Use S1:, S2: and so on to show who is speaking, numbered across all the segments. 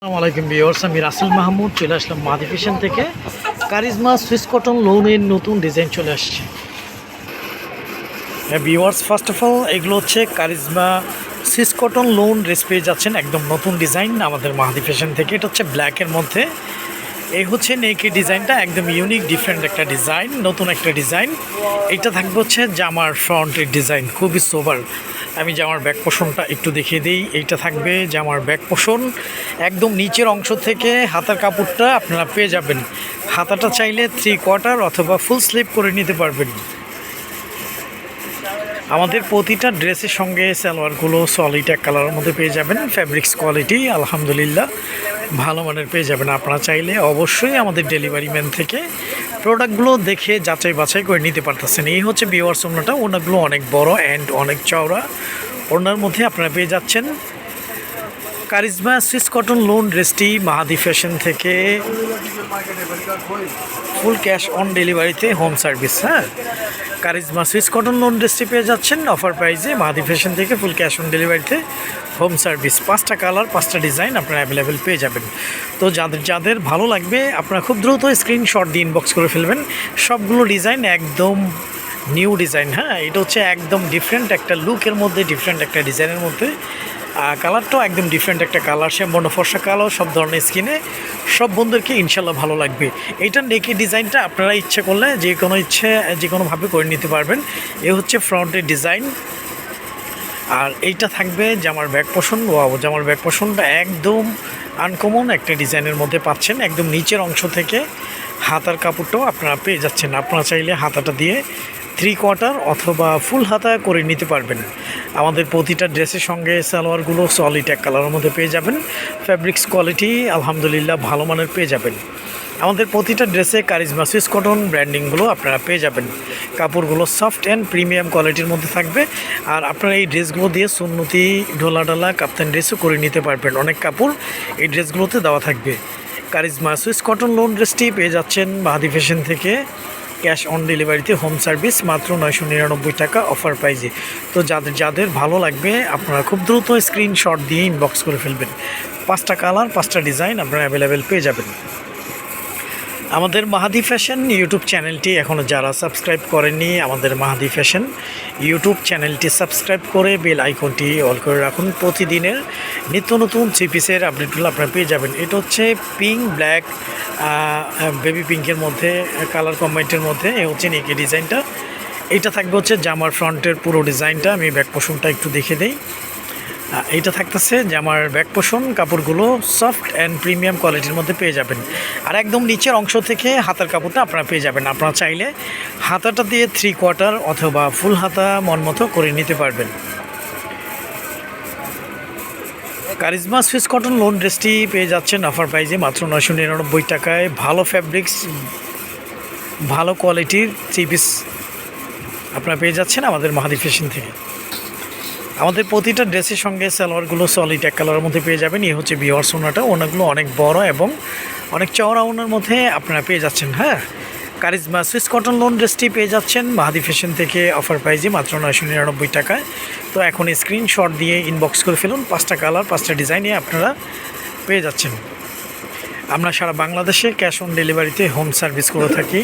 S1: আসসালামু আলাইকুম আমি রাসেল মাহমুদ, চলে আসলাম মাদি ফ্যাশন থেকে। কারিজমা সুইস কটন লোনের নতুন ডিজাইন চলে আসছে। হ্যাঁ বিওয়ার্স ফার্স্ট অফ অল এগুলো হচ্ছে কারিজমা সুইস কটন লোন রেস পেয়ে যাচ্ছেন একদম নতুন ডিজাইন আমাদের মাহাদি ফ্যাশন থেকে। এটা হচ্ছে ব্ল্যাকের মধ্যে। এই হচ্ছে নেকি ডিজাইনটা, একদম ইউনিক ডিফারেন্ট একটা ডিজাইন, নতুন একটা ডিজাইন। এটা থাকবে হচ্ছে জামার ফ্রন্টের ডিজাইন, খুবই সোবার আমি জামার ব্যাক পোষণটা একটু দেখিয়ে দিই। এইটা থাকবে জামার ব্যাক পোষণ একদম নিচের অংশ থেকে হাতার কাপড়টা আপনারা পেয়ে যাবেন। হাতাটা চাইলে থ্রি কোয়ার্টার অথবা ফুল স্লিপ করে নিতে পারবেন। আমাদের প্রতিটা ড্রেসের সঙ্গে সালোয়ারগুলো সলিড এক কালারের মধ্যে পেয়ে যাবেন। ফ্যাব্রিক্স কোয়ালিটি আলহামদুলিল্লাহ, ভালো মানের পেয়ে যাবেন। আপনারা চাইলে অবশ্যই আমাদের ডেলিভারি ম্যান থেকে প্রোডাক্টগুলো দেখে যাচাই বাছাই করে নিতে পারতেছেন। এই হচ্ছে বিওয়ার সোমনাটা ওনাগুলো অনেক বড় অ্যান্ড অনেক চওড়া। ওনার মধ্যে আপনারা পেয়ে যাচ্ছেন কারিজমা সুইস কটন লোন ড্রেসটি মাহাদি ফ্যাশন থেকে ফুল ক্যাশ অন ডেলিভারিতে হোম সার্ভিস হ্যাঁ? কারিজমা সুইস কটন লোন ড্রেসটি পেয়ে যাচ্ছেন। অফার প্রাইজে মাহাদি ফ্যাশন থেকে ফুল ক্যাশ অন ডেলিভারিতে হোম সার্ভিস। পাঁচটা কালার, পাঁচটা ডিজাইন আপনারা অ্যাভেলেবেল পেয়ে যাবেন। তো যাদের যাদের ভালো লাগবে, আপনারা খুব দ্রুত স্ক্রিনশট দিয়ে ইনবক্স করে ফেলবেন। সবগুলো ডিজাইন একদম নিউ ডিজাইন হ্যাঁ? এটা হচ্ছে একদম ডিফারেন্ট একটা লুকের মধ্যে ডিফারেন্ট একটা ডিজাইনের মধ্যে। কালারটাও একদম ডিফারেন্ট একটা কালার সে ফর্সা কালার সব ধরনের স্কিনে সব বন্ধুদেরকে ইনশাল্লাহ ভালো লাগবে। এইটার নেকি ডিজাইনটা আপনারা ইচ্ছে করলে যে কোনো ইচ্ছে, যে কোনোভাবে করে নিতে পারবেন। এ হচ্ছে ফ্রন্টের ডিজাইন আর এইটা থাকবে জামার ব্যাক পোষণ ওয়াও জামার ব্যাক পোষণটা একদম আনকমন একটা ডিজাইনের মধ্যে পাচ্ছেন। একদম নিচের অংশ থেকে হাতার কাপড়টাও আপনারা পেয়ে যাচ্ছেন। আপনারা চাইলে হাতাটা দিয়ে থ্রি কোয়ার্টার অথবা ফুল হাতা করে নিতে পারবেন। আমাদের প্রতিটা ড্রেসের সঙ্গে সালোয়ারগুলো সলিড এক কালারের মধ্যে পেয়ে যাবেন। ফ্যাব্রিক্স কোয়ালিটি আলহামদুলিল্লাহ ভালো মানের পেয়ে যাবেন। আমাদের প্রতিটা ড্রেসে কারিজমা সুইস কটন ব্র্যান্ডিংগুলো আপনারা পেয়ে যাবেন। কাপড়গুলো সফট অ্যান্ড প্রিমিয়াম কোয়ালিটির মধ্যে থাকবে। আর আপনারা এই ড্রেসগুলো দিয়ে সুন্নতি ঢোলা ডালা কাপ্তান ড্রেসও করে নিতে পারবেন। অনেক কাপড় এই ড্রেসগুলোতে দেওয়া থাকবে। কারিজমা সুইস কটন লোন ড্রেসটি পেয়ে যাচ্ছেন বাহাদি ফ্যাশন থেকে। ক্যাশ অন ডেলিভারিতে হোম সার্ভিস মাত্র নয়শো নিরানব্বই টাকা অফার প্রাইজে। তো যাদের যাদের ভালো লাগবে, আপনারা খুব দ্রুত স্ক্রিনশট দিয়ে ইনবক্স করে ফেলবেন। পাঁচটা কালার, পাঁচটা ডিজাইন আপনারা অ্যাভেলেবেল পেয়ে যাবেন। আমাদের মাহাদি ফ্যাশন ইউটিউব চ্যানেলটি এখনও যারা সাবস্ক্রাইব করেননি, আমাদের মাহাদি ফ্যাশন ইউটিউব চ্যানেলটি সাবস্ক্রাইব করে বেল আইকনটি অল করে রাখুন। প্রতিদিনের নিত্য নতুন থ্রি পিসের আপডেটগুলো আপনারা পেয়ে যাবেন। এটা হচ্ছে পিঙ্ক ব্ল্যাক বেবি পিঙ্কের মধ্যে কালার কম্বাইন্টের মধ্যে। হচ্ছে নেকি ডিজাইনটা এটা থাকবে হচ্ছে জামার ফ্রন্টের পুরো ডিজাইনটা আমি ব্যাক পোষণটা একটু দেখে দিই। এইটা থাকতেছে যে আমার ব্যাক পোষণ, কাপড়গুলো সফট অ্যান্ড প্রিমিয়াম কোয়ালিটির মধ্যে পেয়ে যাবেন। আর একদম নিচের অংশ থেকে হাতার কাপড়টা আপনারা পেয়ে যাবেন। আপনারা চাইলে হাতাটা দিয়ে থ্রি কোয়ার্টার অথবা ফুল হাতা মন মতো করে নিতে পারবেন। কারিজমা সুইস কটন লোন ড্রেসটি পেয়ে যাচ্ছেন অফার প্রাইজে মাত্র নয়শো নিরানব্বই টাকায়। ভালো ফ্যাব্রিক্স ভালো কোয়ালিটির থ্রি পিস আপনারা পেয়ে যাচ্ছেন আমাদের মাহাদি ফ্যাশন থেকে। আমাদের প্রতিটা ড্রেসের সঙ্গে সালোয়ারগুলো সলিড এক কালারের মধ্যে পেয়ে যাবেন। এই হচ্ছে বিওয়ার্স ওনাটা ওনাগুলো অনেক বড় এবং অনেক চওড়া ওনার মধ্যে আপনারা পেয়ে যাচ্ছেন হ্যাঁ? কারিজমা সুইস কটন লোন ড্রেসটি পেয়ে যাচ্ছেন। মাহাদি ফ্যাশন থেকে অফার প্রাইজে মাত্র নয়শো নিরানব্বই টাকায়। তো এখন স্ক্রিনশট দিয়ে ইনবক্স করে ফেলুন। পাঁচটা কালার পাঁচটা ডিজাইনে আপনারা পেয়ে যাচ্ছেন। আমরা সারা বাংলাদেশে ক্যাশ অন ডেলিভারিতে হোম সার্ভিস করে থাকি।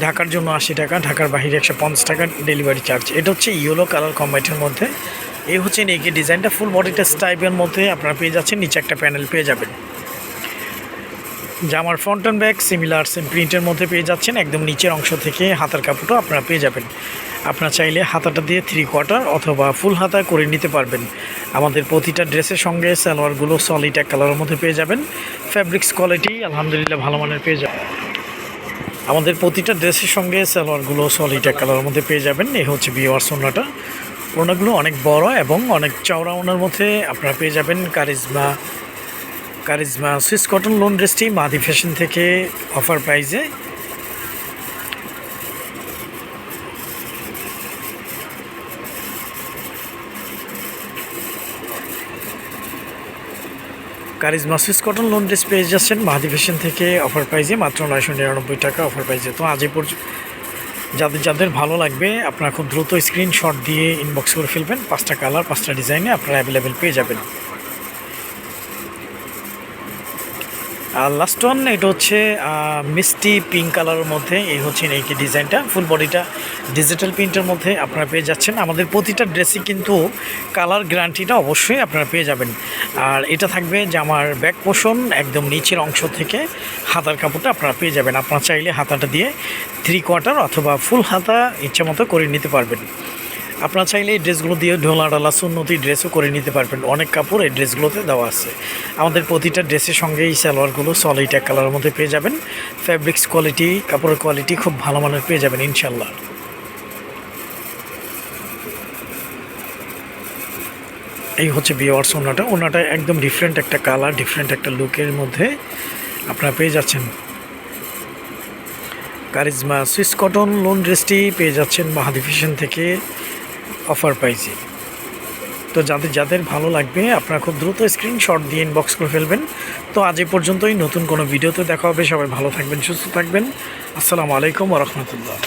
S1: ঢাকার জন্য আশি টাকা, ঢাকার বাইরে একশো পঞ্চাশ টাকা ডেলিভারি চার্জ এটা হচ্ছে ইয়েলো কালার কম্বাইটের মধ্যে। এই হচ্ছে নেকি ডিজাইনটা ফুল বডিটা স্টাইপের মধ্যে আপনারা পেয়ে যাচ্ছেন, নিচে একটা প্যানেল পেয়ে যাবেন। জামার front and back similar same প্রিন্টের মধ্যে পেয়ে যাচ্ছেন, একদম নিচের অংশ থেকে হাতার কাপড়টাও আপনারা পেয়ে যাবেন। আপনারা চাইলে হাতাটা দিয়ে থ্রি কোয়ার্টার অথবা ফুল হাতা করে নিতে পারবেন। আমাদের প্রতিটা ড্রেসের সঙ্গে সালোয়ারগুলো সলিড এক কালারের মধ্যে পেয়ে যাবেন। ফ্যাব্রিক্স কোয়ালিটি আলহামদুলিল্লাহ ভালো মানের পেয়ে যাবেন। আমাদের প্রতিটা ড্রেসের সঙ্গে সালোয়ারগুলো সলিড এক কালারের মধ্যে পেয়ে যাবেন। এই হচ্ছে বিওয়ার সোনাটা ওনাগুলো অনেক বড় এবং অনেক চওড়া ওনার মধ্যে আপনারা পেয়ে যাবেন charisma charisma Swiss cotton lawn ড্রেসটি মাদি ফ্যাশন থেকে অফার প্রাইজে charisma Swiss cotton lawn dress পেয়ে যাচ্ছেন মাহাদি ফ্যাশন থেকে অফার প্রাইজে মাত্র নয়শো নিরানব্বই টাকা অফার প্রাইজে তো আজ পর্যন্ত যাদের যাদের ভালো লাগবে, আপনারা খুব দ্রুত স্ক্রিনশট দিয়ে ইনবক্স করে ফেলবেন। পাঁচটা কালার পাঁচটা ডিজাইনে আপনারা অ্যাভেলেবেল পেয়ে যাবেন। আর লাস্ট ওয়ান এটা হচ্ছে মিষ্টি পিঙ্ক কালারের মধ্যে, এই হচ্ছে এই ডিজাইনটা ফুল বডিটা ডিজিটাল প্রিন্টের মধ্যে আপনারা পেয়ে যাচ্ছেন। আমাদের প্রতিটা ড্রেসই কিন্তু কালার গ্যারান্টিটা অবশ্যই আপনারা পেয়ে যাবেন। আর এটা থাকবে জামার ব্যাক পোষণ একদম নিচের অংশ থেকে হাতার কাপড়টা আপনারা পেয়ে যাবেন। আপনারা চাইলে হাতাটা দিয়ে থ্রি কোয়ার্টার অথবা ফুল হাতা ইচ্ছা মতো করে নিতে পারবেন। আপনারা চাইলে এই ড্রেসগুলো দিয়ে ঢোলা, ডালা, সুন্নতি ড্রেসও করে নিতে পারবেন। অনেক কাপড় এই ড্রেসগুলোতে দেওয়া আছে। আমাদের প্রতিটা ড্রেসের সঙ্গে এই সালোয়ারগুলো সলিড এক কালারের মধ্যে পেয়ে যাবেন। ফ্যাব্রিক্স কোয়ালিটি কাপড়ের কোয়ালিটি খুব ভালো মানের পেয়ে যাবেন ইনশাল্লাহ এই হচ্ছে বিওয়ার্স ওনাটা ওনাটা একদম ডিফারেন্ট একটা কালার ডিফারেন্ট একটা লুকের মধ্যে আপনারা পেয়ে যাচ্ছেন। কারিজমা সুইস কটন লোন ড্রেসটি পেয়ে যাচ্ছেন মাহাদি ফ্যাশন থেকে অফার প্রাইজে তো যাদের যাদের ভালো লাগবে, আপনারা খুব দ্রুত স্ক্রিনশট দিয়ে ইনবক্স করে ফেলবেন। তো আজ এ পর্যন্তই, নতুন কোনো ভিডিওতে দেখা হবে। সবাই ভালো থাকবেন, সুস্থ থাকবেন। আসসালামু আলাইকুম রহমতুল্লাহ।